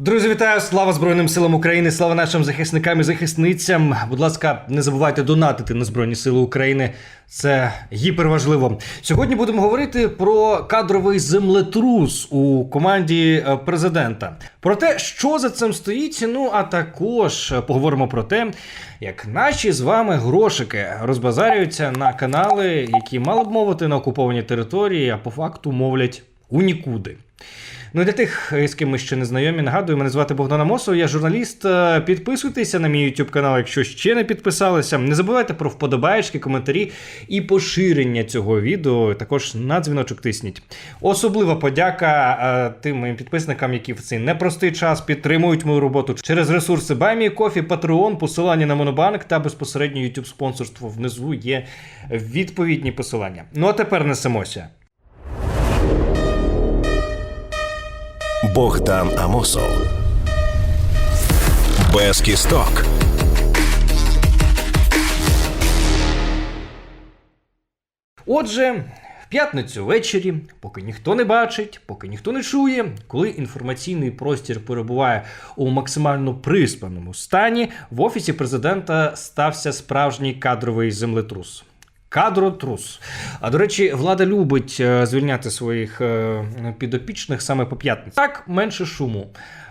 Друзі, вітаю! Слава Збройним силам України! Слава нашим захисникам і захисницям! Будь ласка, не забувайте донатити на Збройні Сили України. Це гіперважливо. Сьогодні будемо говорити про кадровий землетрус у команді е, президента. Про те, що за цим стоїть. Ну а також поговоримо про те, як наші з вами грошики розбазарюються на канали, які мали б мовити на окупованій території, а по факту мовлять у нікуди. Ну для тих, з ким ми ще не знайомі, нагадую, мене звати Богдан Амосов, я журналіст. Е, Підписуйтеся на мій YouTube канал, якщо ще не підписалися. Не забувайте про вподобаєчки, коментарі і поширення цього відео. Також на дзвіночок тисніть. Особлива подяка е, тим моїм підписникам, які в цей непростий час підтримують мою роботу через ресурси Кофі, Patreon, посилання на Монобанк та безпосередньо YouTube спонсорство. Внизу є відповідні посилання. Ну а тепер несемося. Богдан Амосов. Без кісток. Отже, в п'ятницю ввечері, поки ніхто не бачить, поки ніхто не чує, коли інформаційний простір перебуває у максимально приспаному стані, в офісі президента стався справжній кадровий землетрус. Кадротрус. А до речі, влада любить е, звільняти своїх е, підопічних саме по п'ятниці. Так менше шуму.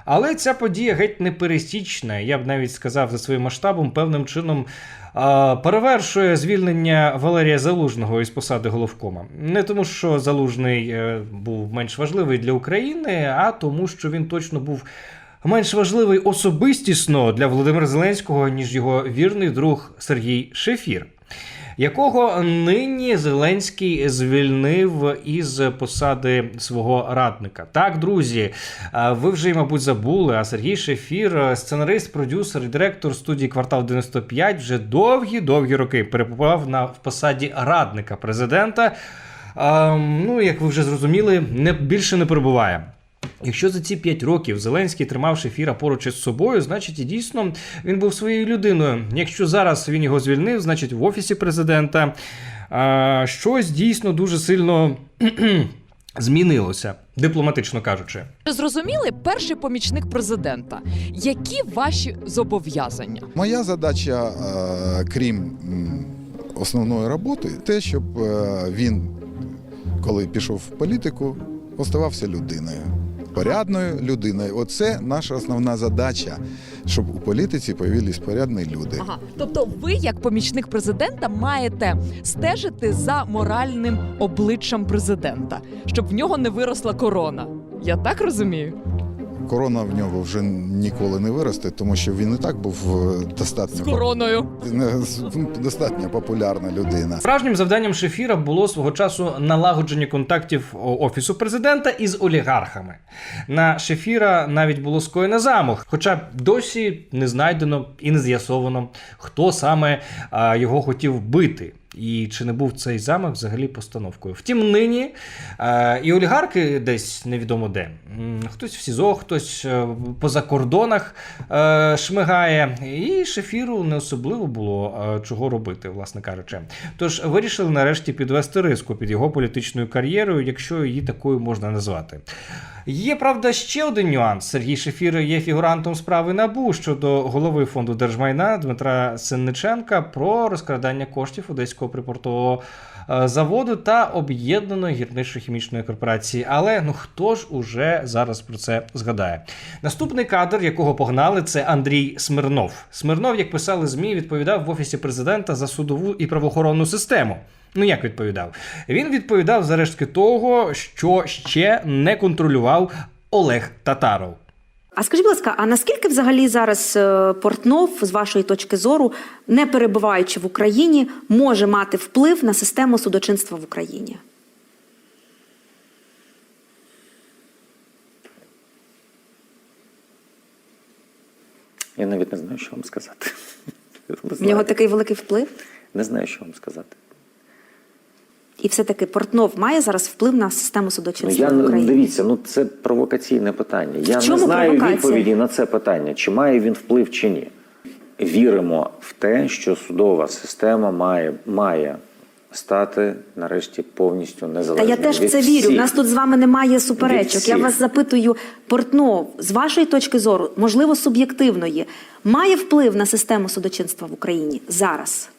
Але ця подія геть не пересічна. Я б навіть сказав за своїм масштабом певним чином перевершує звільнення Валерія Залужного із посади головкома. Не тому, що Залужний е, був менш важливий для України, а тому, що він точно був. Менш важливий особистісно для Володимира Зеленського, ніж його вірний друг Сергій Шефір якого нині Зеленський звільнив із посади свого радника. Так, друзі, ви вже, мабуть, забули. А Сергій Шефір, сценарист, продюсер і директор студії Квартал 95, вже довгі-довгі роки перебував на в посаді радника президента. А, ну, як ви вже зрозуміли, не більше не перебуває. Якщо за ці 5 років Зеленський тримав Шефіра поруч із собою, значить і дійсно він був своєю людиною. Якщо зараз він його звільнив, значить в офісі президента а, щось дійсно дуже сильно змінилося, дипломатично кажучи. Зрозуміли, перший помічник президента. Які ваші зобов'язання? Моя задача, е, крім основної роботи, те, щоб е, він, коли пішов в політику, оставався людиною. Порядною людиною. Оце наша основна задача, щоб у політиці появились порядні люди. Ага, тобто, ви, як помічник президента, маєте стежити за моральним обличчям президента, щоб в нього не виросла корона. Я так розумію. Корона в нього вже ніколи не виросте, тому що він і так був е, З достатньо короною. достатньо популярна людина. Справжнім завданням Шефіра було свого часу налагодження контактів офісу президента із олігархами. На Шефіра навіть було скоєно замах, хоча досі не знайдено і не з'ясовано, хто саме його хотів бити. І чи не був цей замах взагалі постановкою? Втім, нині е, і олігарки десь невідомо де. Хтось в СІЗО, хтось е, поза кордонах е, шмигає, і шефіру не особливо було чого робити, власне кажучи. Тож вирішили нарешті підвести риску під його політичною кар'єрою, якщо її такою можна назвати. Є, правда, ще один нюанс. Сергій Шефір є фігурантом справи НАБУ щодо голови фонду держмайна Дмитра Синниченка про розкрадання коштів Одеського припортового е, заводу та об'єднаної гірничо-хімічної корпорації. Але ну хто ж уже зараз про це згадає? Наступний кадр, якого погнали, це Андрій Смирнов. Смирнов, як писали ЗМІ, відповідав в офісі президента за судову і правоохоронну систему. Ну як відповідав? Він відповідав за рештки того, що ще не контролював Олег Татаров. А скажіть, будь ласка, а наскільки взагалі зараз е, Портнов, з вашої точки зору, не перебуваючи в Україні, може мати вплив на систему судочинства в Україні? Я навіть не знаю, що вам сказати. В нього такий великий вплив? Не знаю, що вам сказати. І все-таки Портнов має зараз вплив на систему Ну, судочинства я в Україні? дивіться, ну це провокаційне питання. Я чому не знаю провокація? відповіді на це питання, чи має він вплив чи ні. Віримо в те, що судова система має, має стати нарешті повністю Та незалежним. я теж в це вірю. У нас тут з вами немає суперечок. Я вас запитую, Портнов, з вашої точки зору, можливо, суб'єктивної, має вплив на систему судочинства в Україні зараз?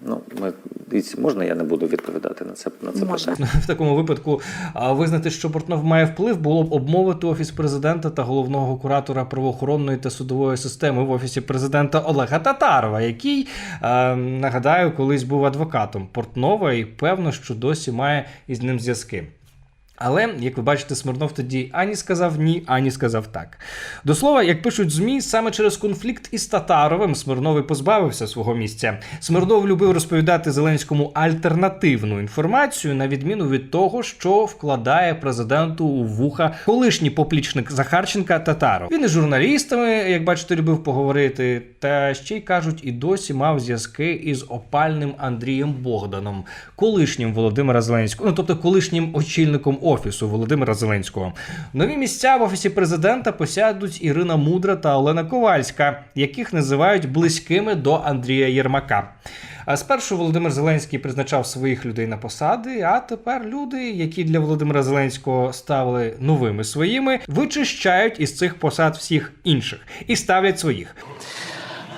Ну, ми, дивіться, можна я не буду відповідати на це, на це Можна. питання? В такому випадку визнати, що Портнов має вплив, було б обмовити офіс президента та головного куратора правоохоронної та судової системи в офісі президента Олега Татарова, який е, нагадаю, колись був адвокатом Портнова, і певно, що досі має із ним зв'язки. Але, як ви бачите, Смирнов тоді ані сказав ні, ані сказав так. До слова, як пишуть ЗМІ, саме через конфлікт із Татаровим Смирнов і позбавився свого місця. Смирнов любив розповідати Зеленському альтернативну інформацію, на відміну від того, що вкладає президенту у вуха колишній поплічник Захарченка Татаров. Він із журналістами, як бачите, любив поговорити, та ще й кажуть, і досі мав зв'язки із опальним Андрієм Богданом, колишнім Володимира Зеленського, ну тобто колишнім очільником офісу Володимира Зеленського. Нові місця в офісі президента посядуть Ірина Мудра та Олена Ковальська, яких називають близькими до Андрія Єрмака. А спершу Володимир Зеленський призначав своїх людей на посади, а тепер люди, які для Володимира Зеленського ставили новими своїми, вичищають із цих посад всіх інших і ставлять своїх.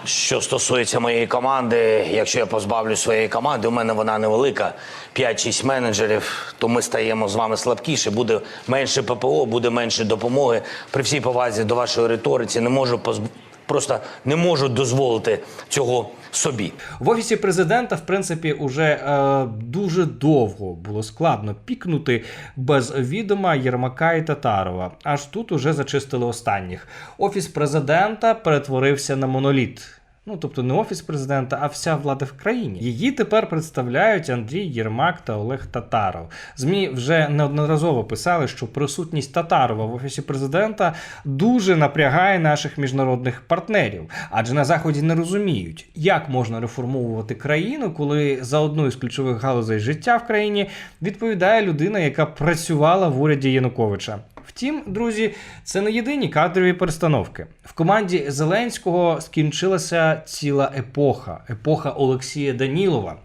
Що стосується моєї команди, якщо я позбавлю своєї команди, у мене вона невелика, 5-6 менеджерів, то ми стаємо з вами слабкіше, буде менше ППО, буде менше допомоги. При всій повазі до вашої риториці не можу позб... просто не можу дозволити цього собі. В офісі президента, в принципі, уже е, дуже довго було складно пікнути без відома Єрмака і Татарова. Аж тут уже зачистили останніх. Офіс президента перетворився на моноліт. Ну, тобто не офіс президента, а вся влада в країні. Її тепер представляють Андрій Єрмак та Олег Татаров. ЗМІ вже неодноразово писали, що присутність Татарова в офісі президента дуже напрягає наших міжнародних партнерів, адже на заході не розуміють, як можна реформовувати країну, коли за одну із ключових галузей життя в країні відповідає людина, яка працювала в уряді Януковича. Втім, друзі, це не єдині кадрові перестановки. В команді Зеленського скінчилася ціла епоха епоха Олексія Данілова.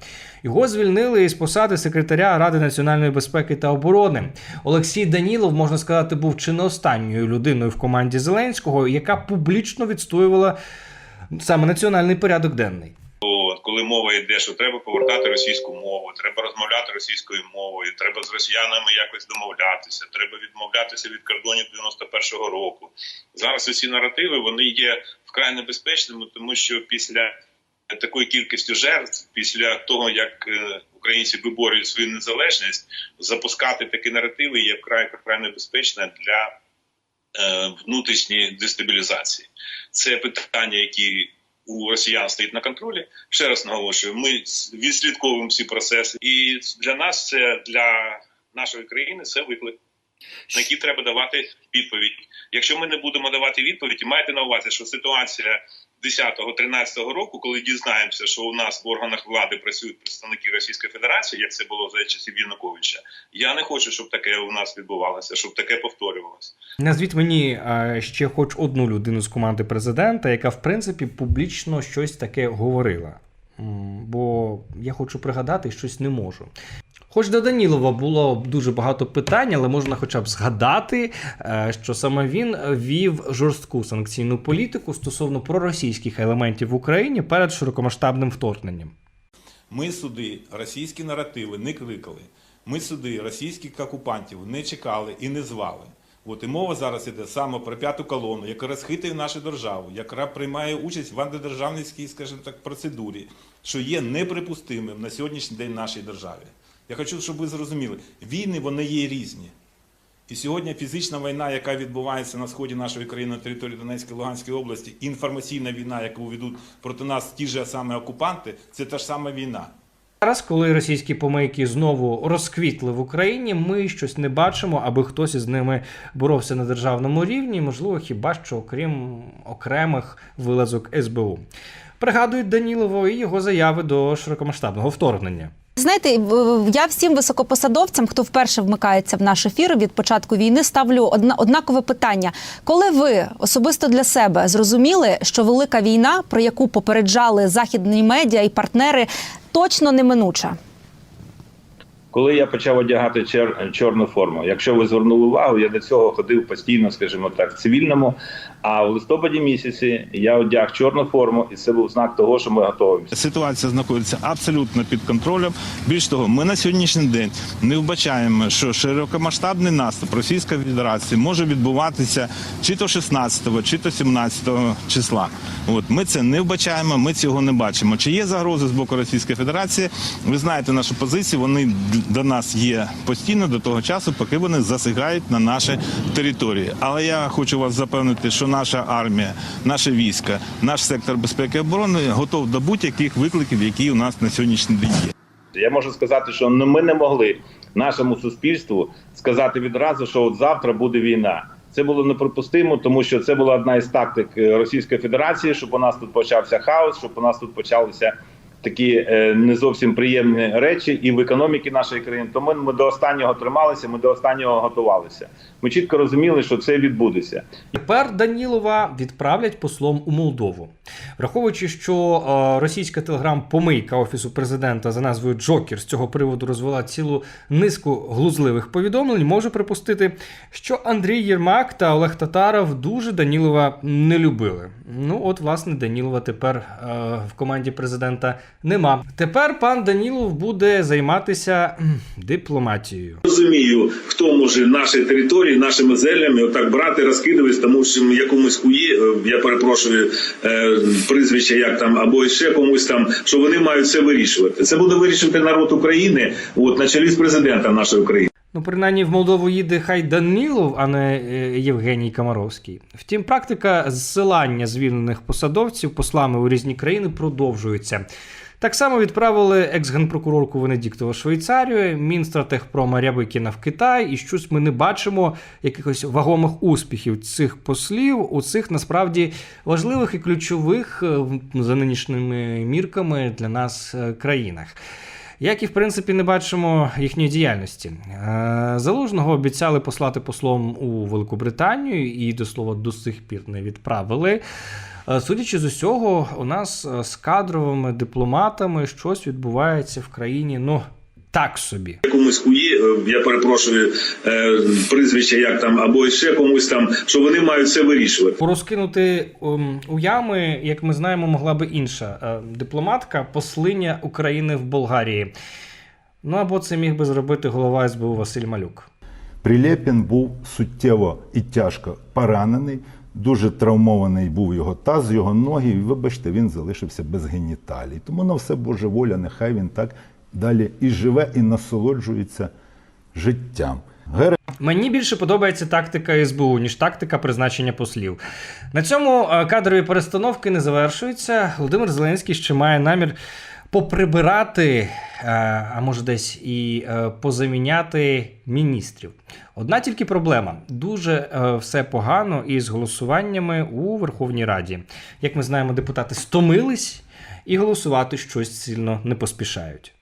Його звільнили із посади секретаря Ради національної безпеки та оборони. Олексій Данілов, можна сказати, був чи не останньою людиною в команді Зеленського, яка публічно відстоювала саме національний порядок денний. Коли мова йде, що треба повертати російську мову, треба розмовляти російською мовою, треба з росіянами якось домовлятися, треба відмовлятися від кордонів 91-го року. Зараз усі наративи вони є вкрай небезпечними, тому що після такої кількості жертв, після того як е, українці виборюють свою незалежність, запускати такі наративи є вкрай вкрай небезпечно для е, внутрішньої дестабілізації. Це питання, які у росіян стоїть на контролі. Ще раз наголошую, ми відслідковуємо всі процеси, і для нас це для нашої країни це виклик, на який треба давати відповідь. Якщо ми не будемо давати відповідь, майте на увазі, що ситуація 10-13 року, коли дізнаємося, що у нас в органах влади працюють представники Російської Федерації, як це було за часів Януковича, я не хочу, щоб таке у нас відбувалося, щоб таке повторювалося. Назвіть мені е, ще хоч одну людину з команди президента, яка в принципі публічно щось таке говорила. Бо я хочу пригадати щось не можу. Хоч до Данілова було дуже багато питань, але можна хоча б згадати, е, що саме він вів жорстку санкційну політику стосовно проросійських елементів в Україні перед широкомасштабним вторгненням. Ми суди російські наративи не кликали. Ми суди російських окупантів не чекали і не звали. От і мова зараз іде саме про п'яту колону, яка розхитує нашу державу, яка приймає участь в антидержавницькій, скажімо так, процедурі, що є неприпустимим на сьогоднішній день нашій державі. Я хочу, щоб ви зрозуміли, війни вони є різні. І сьогодні фізична війна, яка відбувається на сході нашої країни на території Донецької Луганської області, інформаційна війна, яку ведуть проти нас ті ж саме окупанти, це та ж сама війна. Зараз, коли російські помийки знову розквітли в Україні, ми щось не бачимо, аби хтось із ними боровся на державному рівні, можливо, хіба що окрім окремих вилазок СБУ. Пригадують Данілово і його заяви до широкомасштабного вторгнення. Знаєте, я всім високопосадовцям, хто вперше вмикається в наш ефір від початку війни, ставлю одна, однакове питання. Коли ви особисто для себе зрозуміли, що велика війна, про яку попереджали західні медіа і партнери, точно неминуча? Коли я почав одягати чер- чорну форму, якщо ви звернули увагу, я до цього ходив постійно, скажімо так, в цивільному. А в листопаді місяці я одяг чорну форму, і це був знак того, що ми готуємося. Ситуація знаходиться абсолютно під контролем. Більш того, ми на сьогоднішній день не вбачаємо, що широкомасштабний наступ Російської Федерації може відбуватися чи то 16, чи то 17 числа. От ми це не вбачаємо, ми цього не бачимо. Чи є загрози з боку Російської Федерації? Ви знаєте нашу позицію. Вони до нас є постійно до того часу, поки вони засягають на наші території. Але я хочу вас запевнити, що наша армія, наше військо, наш сектор безпеки і оборони готов до будь-яких викликів, які у нас на сьогоднішній день є. Я можу сказати, що ну, ми не могли нашому суспільству сказати відразу, що от завтра буде війна. Це було неприпустимо, тому що це була одна із тактик е, Російської Федерації, щоб у нас тут почався хаос, щоб у нас тут почалися такі е, не зовсім приємні речі і в економіці нашої країни. Тому ми до останнього трималися, ми до останнього готувалися. Ми чітко розуміли, що це відбудеться. Тепер Данілова відправлять послом у Молдову. Враховуючи, що е, російська телеграм-помийка офісу президента за назвою Джокер з цього приводу розвела цілу низку глузливих повідомлень, можу припустити, що Андрій Єрмак та Олег Татаров дуже Данілова не любили. Ну, от, власне, Данілова тепер е, в команді президента нема. Тепер пан Данілов буде займатися дипломатією. розумію, хто може наші території, нашими землями отак брати, розкидуватись, тому що якомусь хуї, е, я перепрошую е, прізвище, як там, або ще комусь там, що вони мають це вирішувати. Це буде вирішувати народ України, от на чолі з президентом нашої України. Ну, принаймні в Молдову їде хай Данілов, а не е, Євгеній Комаровський. Втім, практика зсилання звільнених посадовців послами у різні країни продовжується. Так само відправили екс-генпрокурорку Венедіктова Швейцарію, Мінстратегпрома Рябикіна в Китай, і щось ми не бачимо якихось вагомих успіхів цих послів у цих насправді важливих і ключових е, за нинішніми мірками для нас е, країнах. Як і в принципі не бачимо їхньої діяльності. Е, Залужного обіцяли послати послом у Велику Британію і до слова до сих пір не відправили. Е, Судячи з усього, у нас е, з кадровими дипломатами щось відбувається в країні, ну так собі. Якомусь хуї, я перепрошую е, прізвище, як там, або ще комусь там, що вони мають це вирішувати. Порозкинути ем, у ями, як ми знаємо, могла би інша е, дипломатка, послиня України в Болгарії. Ну або це міг би зробити голова СБУ Василь Малюк. Прилєпін був суттєво і тяжко поранений, дуже травмований був його таз, його ноги, і вибачте, він залишився без геніталій. Тому на все Боже воля, нехай він так далі і живе, і насолоджується життям. Гере Мені більше подобається тактика СБУ, ніж тактика призначення послів. На цьому е, кадрові перестановки не завершуються. Володимир Зеленський ще має намір поприбирати, е, а може десь і е, позаміняти міністрів. Одна тільки проблема: дуже все погано із голосуваннями у Верховній Раді. Як ми знаємо, депутати стомились і голосувати щось сильно не поспішають.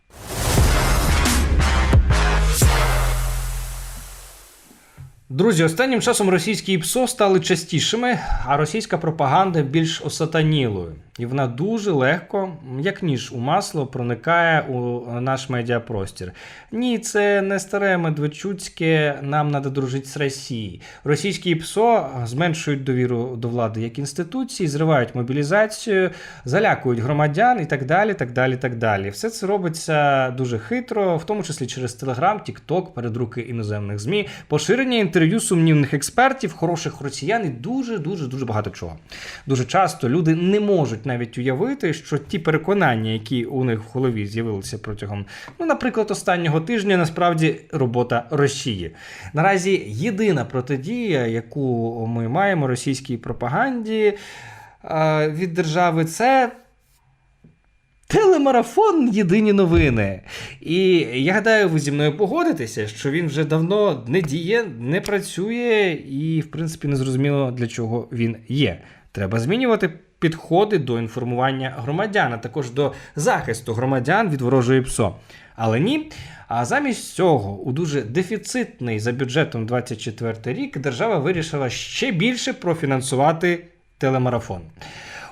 Друзі, останнім часом російські ПСО стали частішими, а російська пропаганда більш осатанілою. І вона дуже легко, як ніж у масло, проникає у наш медіапростір. Ні, це не старе медведчуцьке, нам треба дружити з Росією. Російські ПСО зменшують довіру до влади як інституції, зривають мобілізацію, залякують громадян і так далі. так далі, так далі. Все це робиться дуже хитро, в тому числі через Телеграм, Тікток, передруки іноземних ЗМІ, поширення інтерв'ю сумнівних експертів, хороших росіян і дуже дуже дуже багато чого. Дуже часто люди не можуть навіть уявити, що ті переконання, які у них в голові з'явилися протягом, ну, наприклад, останнього тижня, насправді робота Росії. Наразі єдина протидія, яку ми маємо російській пропаганді е, від держави, це. Телемарафон єдині новини. І я гадаю, ви зі мною погодитеся, що він вже давно не діє, не працює, і, в принципі, не зрозуміло, для чого він є. Треба змінювати підходи до інформування громадян, а також до захисту громадян від ворожої ПСО. Але ні. А замість цього, у дуже дефіцитний за бюджетом 24 рік, держава вирішила ще більше профінансувати телемарафон.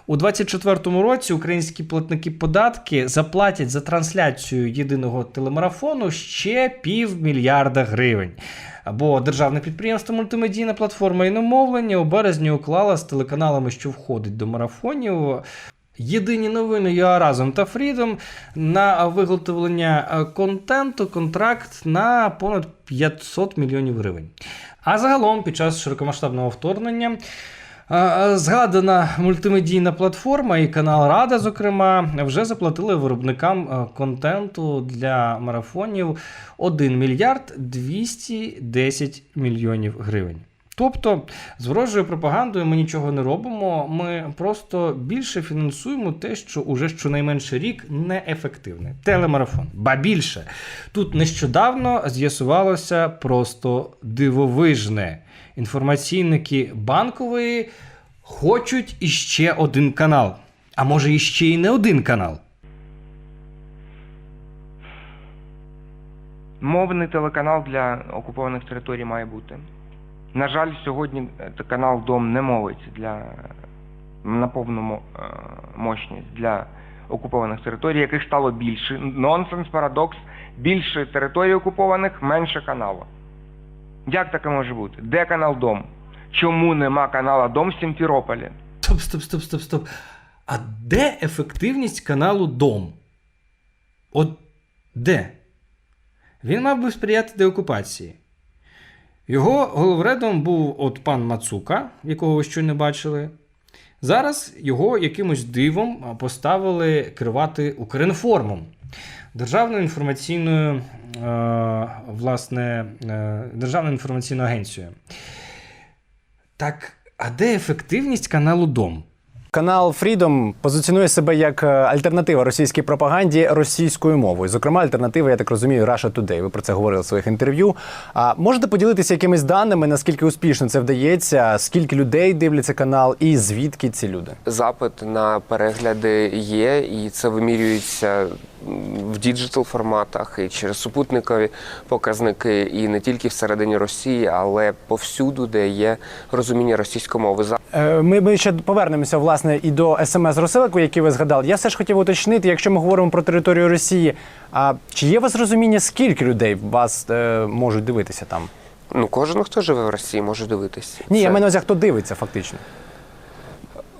У 2024 році українські платники податки заплатять за трансляцію єдиного телемарафону ще півмільярда гривень. Бо державне підприємство мультимедійна платформа іномовлення у березні уклала з телеканалами, що входить до марафонів. Єдині новини ЮА разом та Фрідом на виготовлення е, контенту контракт на понад 500 мільйонів гривень. А загалом, під час широкомасштабного вторгнення, згадана мультимедійна платформа і канал Рада, зокрема, вже заплатили виробникам е, контенту для марафонів 1 мільярд 210 мільйонів гривень. Тобто з ворожою пропагандою ми нічого не робимо. Ми просто більше фінансуємо те, що уже щонайменше рік неефективне. Телемарафон. Ба більше. Тут нещодавно з'ясувалося просто дивовижне. Інформаційники банкової хочуть іще один канал. А може іще і не один канал. Мовний телеканал для окупованих територій має бути. На жаль, сьогодні е, канал Дом не мовить для на повну е, мощність для окупованих територій, яких стало більше. Нонсенс, парадокс. Більше територій окупованих, менше каналу. Як таке може бути? Де канал Дом? Чому нема канала Дом в Сімферополі? Стоп, стоп, стоп, стоп, стоп. А де ефективність каналу Дом? От де? Він мав би сприяти деокупації. Його головредом був от пан Мацука, якого ви щойно бачили. Зараз його якимось дивом поставили керувати Укрінформом, державною інформаційною, власне, е, державною інформаційною агенцією. Так, а де ефективність каналу Дом? Канал Freedom позиціонує себе як е, альтернатива російській пропаганді російською мовою. Зокрема, альтернатива, я так розумію, Russia Today. Ви про це говорили в своїх інтерв'ю. А можете поділитися якимись даними, наскільки успішно це вдається, скільки людей дивляться канал, і звідки ці люди? Запит на перегляди є, і це вимірюється в діджитал форматах і через супутникові показники, і не тільки всередині Росії, але повсюду, де є розуміння російської мови. Е, Ми, ми ще повернемося власне і до смс-розсилок, які ви згадали. Я все ж хотів уточнити, якщо ми говоримо про територію Росії, а чи є у вас розуміння, скільки людей вас е, можуть дивитися там? Ну, кожен, хто живе в Росії, може дивитися. Ні, я Це- маю на увазі, хто дивиться фактично.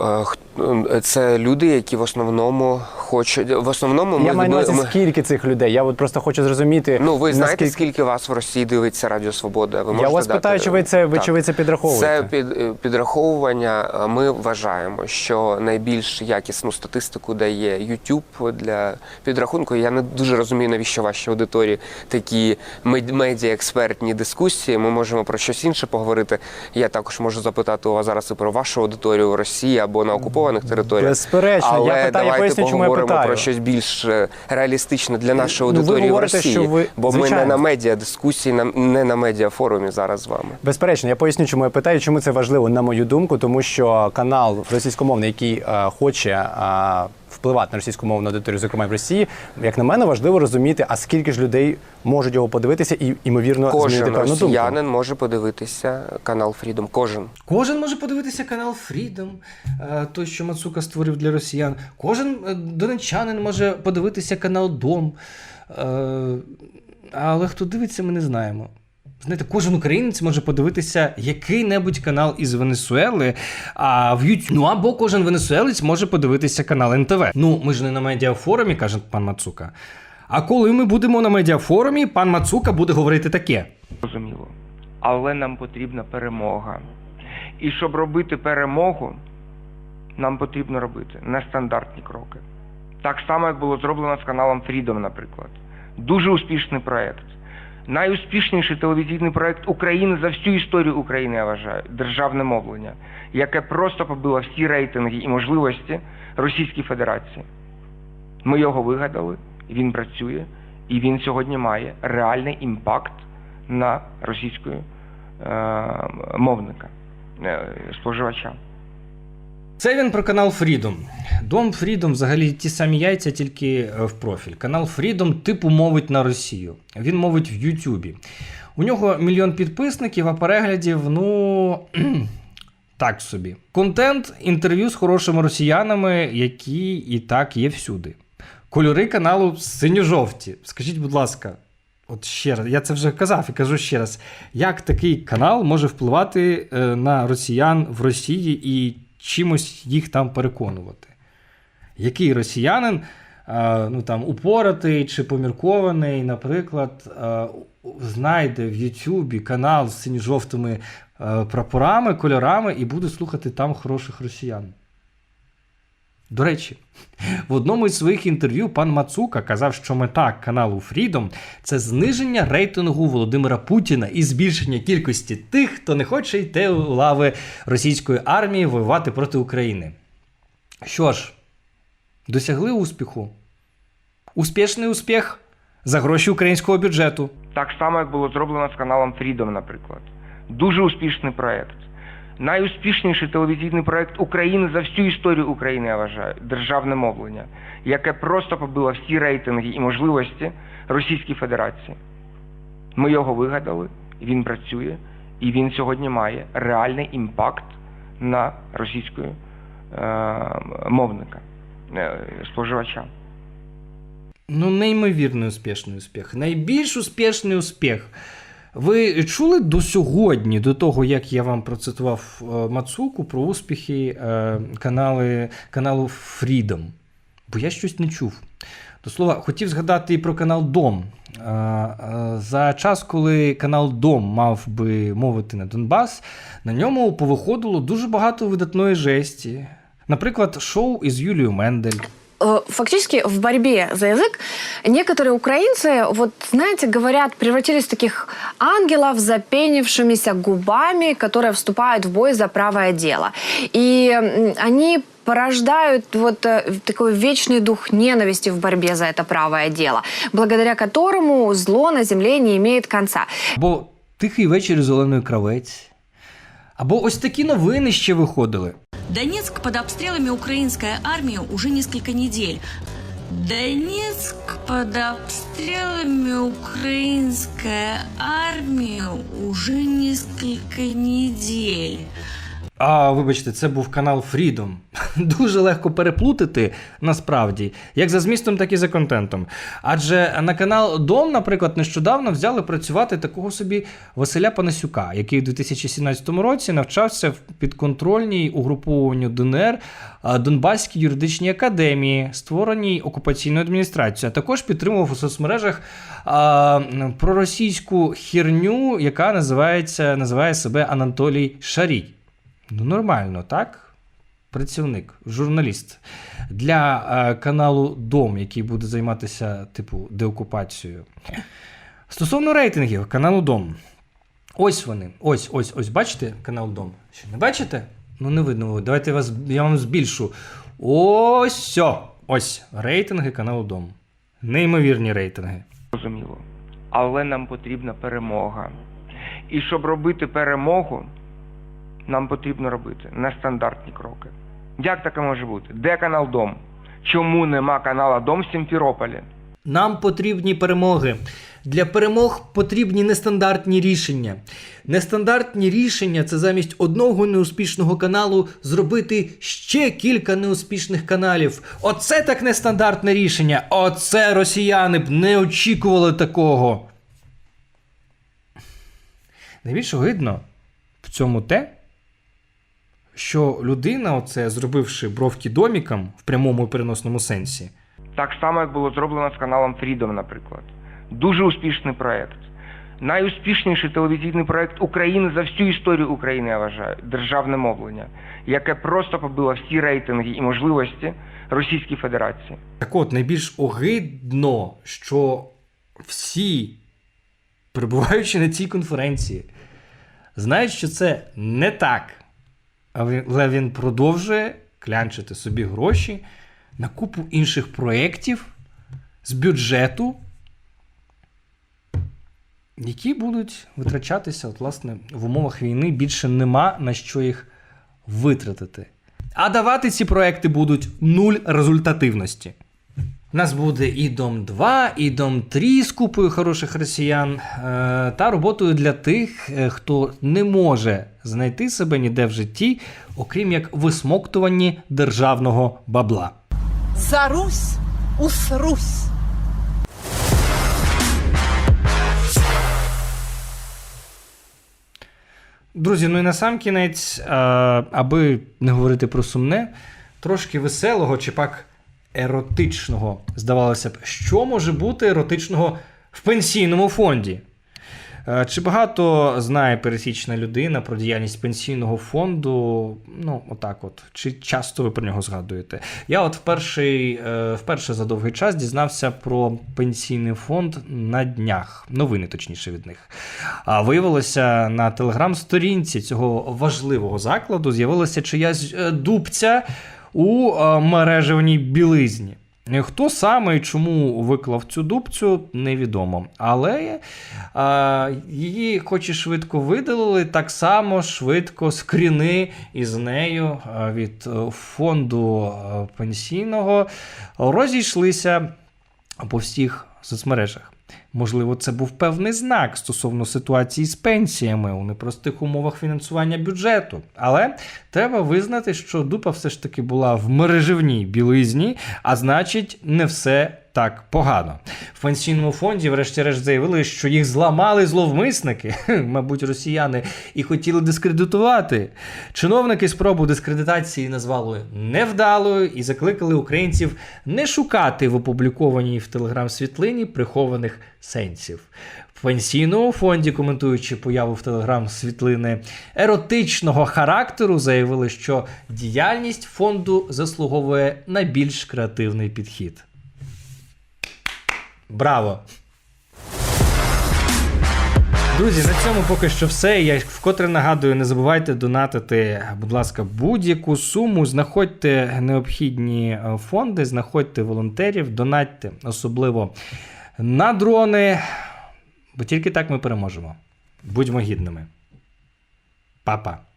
Е, Це люди, які в основному хочуть. В основному ми, я маю на увазі, ми- скільки цих людей. Я от просто хочу зрозуміти. Ну, ви знаєте, наскільки... скільки вас в Росії дивиться Радіо Свобода? Ви Я вас дати? питаю, чи ви це- ви- чи ви це підраховуєте? Це під, е, підраховування. Ми вважаємо, що найбільш якісну статистику дає YouTube для підрахунку. Я не дуже розумію, навіщо вашій аудиторії такі мед- медіа-експертні дискусії. Ми можемо про щось інше поговорити. Я також можу запитати у вас зараз і про вашу аудиторію в Росії або на окупованих територіях. Безперечно, я Але питаю, я давайте поясню, чому я питаю. про щось більш е, реалістичне для нашої аудиторії ви говорите, в Росії. що ви- Бо ми не на медіа дискусії, не на медіа форумі зараз з вами. Безперечно, я поясню, чому я питаю, чому це важливо, на мою думку, тому що канал російськомовний, який а, хоче е, впливати на російськомовну аудиторію, зокрема в Росії, як на мене, важливо розуміти, а скільки ж людей можуть його подивитися і ймовірно змінити певну думку. росіянин може подивитися канал Freedom. Кожен. Кожен може подивитися канал Freedom, е, той, що Мацука створив для росіян. Кожен е, донечанин може подивитися канал Дом. Е, Але хто дивиться, ми не знаємо. Знаєте, кожен українець може подивитися який-небудь канал із Венесуели, а в YouTube. Ну або кожен венесуелець може подивитися канал НТВ. Ну, ми ж не на медіафорумі, каже пан Мацука. А коли ми будемо на медіафорумі, пан Мацука буде говорити таке. Зрозуміло. Але нам потрібна перемога. І щоб робити перемогу, нам потрібно робити нестандартні кроки. Так само, як було зроблено з каналом Freedom, наприклад. Дуже успішний проєкт. Найуспішніший телевізійний проєкт України за всю історію України, я вважаю, державне мовлення, яке просто побило всі рейтинги і можливості Російської Федерації. Ми його вигадали, він працює, і він сьогодні має реальний імпакт на російського е, мовника, е, споживача. Це він про канал Freedom. Дом Freedom взагалі ті самі яйця, тільки е, в профіль. Канал Freedom типу мовить на Росію. Він мовить в Ютубі. У нього мільйон підписників, а переглядів, ну. Так собі. Контент інтерв'ю з хорошими росіянами, які і так є всюди. Кольори каналу синьо-жовті. Скажіть, будь ласка, от ще раз, я це вже казав і кажу ще раз: як такий канал може впливати е, на росіян в Росії і чимось їх там переконувати? Який росіянин, е, ну там упоратий чи поміркований, наприклад, е, знайде в Ютубі канал з синьо-жовтими е, прапорами, кольорами і буде слухати там хороших росіян? До речі, в одному із своїх інтерв'ю пан Мацука казав, що мета каналу Freedom – це зниження рейтингу Володимира Путіна і збільшення кількості тих, хто не хоче йти у лави російської армії воювати проти України. Що ж, досягли успіху. Успішний успіх за гроші українського бюджету. Так само, як було зроблено з каналом Freedom, наприклад. Дуже успішний проєкт. Найуспішніший телевізійний проєкт України за всю історію України, я вважаю, державне мовлення, яке просто побило всі рейтинги і можливості Російській Федерації. Ми його вигадали, він працює, і він сьогодні має реальний імпакт на російського е, мовника, е, споживача. Ну, неймовірний успішний успіх. Найбільш успішний успіх. Ви чули до сьогодні, до того, як я вам процитував е, Мацуку про успіхи е, канали, каналу Freedom? Бо я щось не чув. До слова, хотів згадати і про канал Дом. Е, За час, коли канал Дом мав би мовити на Донбас, на ньому повиходило дуже багато видатної жесті. Наприклад, шоу із Юлією Мендель. Э, Фактически в борьбе за язык некоторые украинцы, вот знаете, говорят, превратились в таких ангелов с запенившимися губами, которые вступают в бой за правое дело. И м, они порождают вот э, такой вечный дух ненависти в борьбе за это правое дело, благодаря которому зло на земле не имеет конца. Або Тихий вечір з Оленою Кравець. або ось такі новини ще виходили. Донецк под обстрелами украинская армия уже несколько недель. Донецк под обстрелами украинская армия уже несколько недель. А, вибачте, це був канал Freedom. Дуже легко переплутати насправді, як за змістом, так і за контентом. Адже на канал Дом, наприклад, нещодавно взяли працювати такого собі Василя Панасюка, який у 2017 році навчався в підконтрольній угрупованню ДНР Донбаській юридичній академії, створеній окупаційною адміністрацією. А також підтримував у соцмережах а, проросійську херню, яка називається, називає себе Анатолій Шарій. Ну, нормально, так? Працівник, журналіст для е, каналу Дом, який буде займатися, типу, деокупацією. Стосовно рейтингів каналу Дом. Ось вони. Ось, ось, ось. Бачите канал Дом? Що, не бачите? Ну, не видно. Давайте вас, я вам збільшу. Ось. все. Ось рейтинги каналу Дом. Неймовірні рейтинги. Зрозуміло. Але нам потрібна перемога. І щоб робити перемогу, нам потрібно робити нестандартні кроки. Як таке може бути? Де канал Дом? Чому нема канала Дом в Сімферополі? Нам потрібні перемоги. Для перемог потрібні нестандартні рішення. Нестандартні рішення це замість одного неуспішного каналу зробити ще кілька неуспішних каналів. Оце так нестандартне рішення. Оце росіяни б не очікували такого. Найбільш огидно в цьому те, що людина, оце зробивши бровки доміком в прямому і переносному сенсі, Так само, як було зроблено з каналом Freedom, наприклад. Дуже успішний проєкт. Найуспішніший телевізійний проєкт України за всю історію України, я вважаю, державне мовлення, яке просто побило всі рейтинги і можливості Російській Федерації. Так от, найбільш огидно, що всі, перебуваючи на цій конференції, знають, що це не так. Але він продовжує клянчити собі гроші на купу інших проєктів з бюджету, які будуть витрачатися, от, власне, в умовах війни більше нема на що їх витратити. А давати ці проекти будуть нуль результативності. У нас буде і Дом 2, і Дом 3 з купою хороших росіян е, та роботою для тих, е, хто не може знайти себе ніде в житті, окрім як висмоктуванні державного бабла. За Русь усрусь. Друзі, ну і на сам кінець, аби не говорити про сумне, трошки веселого чи пак еротичного, здавалося б, що може бути еротичного в пенсійному фонді? Е, Чи багато знає пересічна людина про діяльність пенсійного фонду? Ну, отак от. Чи часто ви про нього згадуєте? Я от вперше, вперше за довгий час дізнався про пенсійний фонд на днях. Новини, точніше, від них. А виявилося, на телеграм-сторінці цього важливого закладу з'явилася чиясь е, дубця у е, мережевній білизні. Хто саме і чому виклав цю дубцю, невідомо. Але а, її, хоч і швидко видалили, так само швидко скріни із нею від е, фонду е, пенсійного розійшлися по всіх соцмережах. Можливо, це був певний знак стосовно ситуації з пенсіями у непростих умовах фінансування бюджету. Але треба визнати, що дупа все ж таки була в мереживній білизні, а значить, не все так погано. В пенсійному фонді, врешті-решт, заявили, що їх зламали зловмисники, мабуть, росіяни, і хотіли дискредитувати. Чиновники спробу дискредитації назвали невдалою і закликали українців не шукати в опублікованій в телеграм-світлині прихованих сенсів. В пенсійному фонді, коментуючи появу в телеграм світлини еротичного характеру, заявили, що діяльність фонду заслуговує на більш креативний підхід. Браво! Друзі, на цьому поки що все. Я вкотре нагадую, не забувайте донатити, будь ласка, будь-яку суму. Знаходьте необхідні е, фонди, знаходьте волонтерів, донатьте, особливо на дрони. Бо тільки так ми переможемо. Будьмо гідними. Па-па.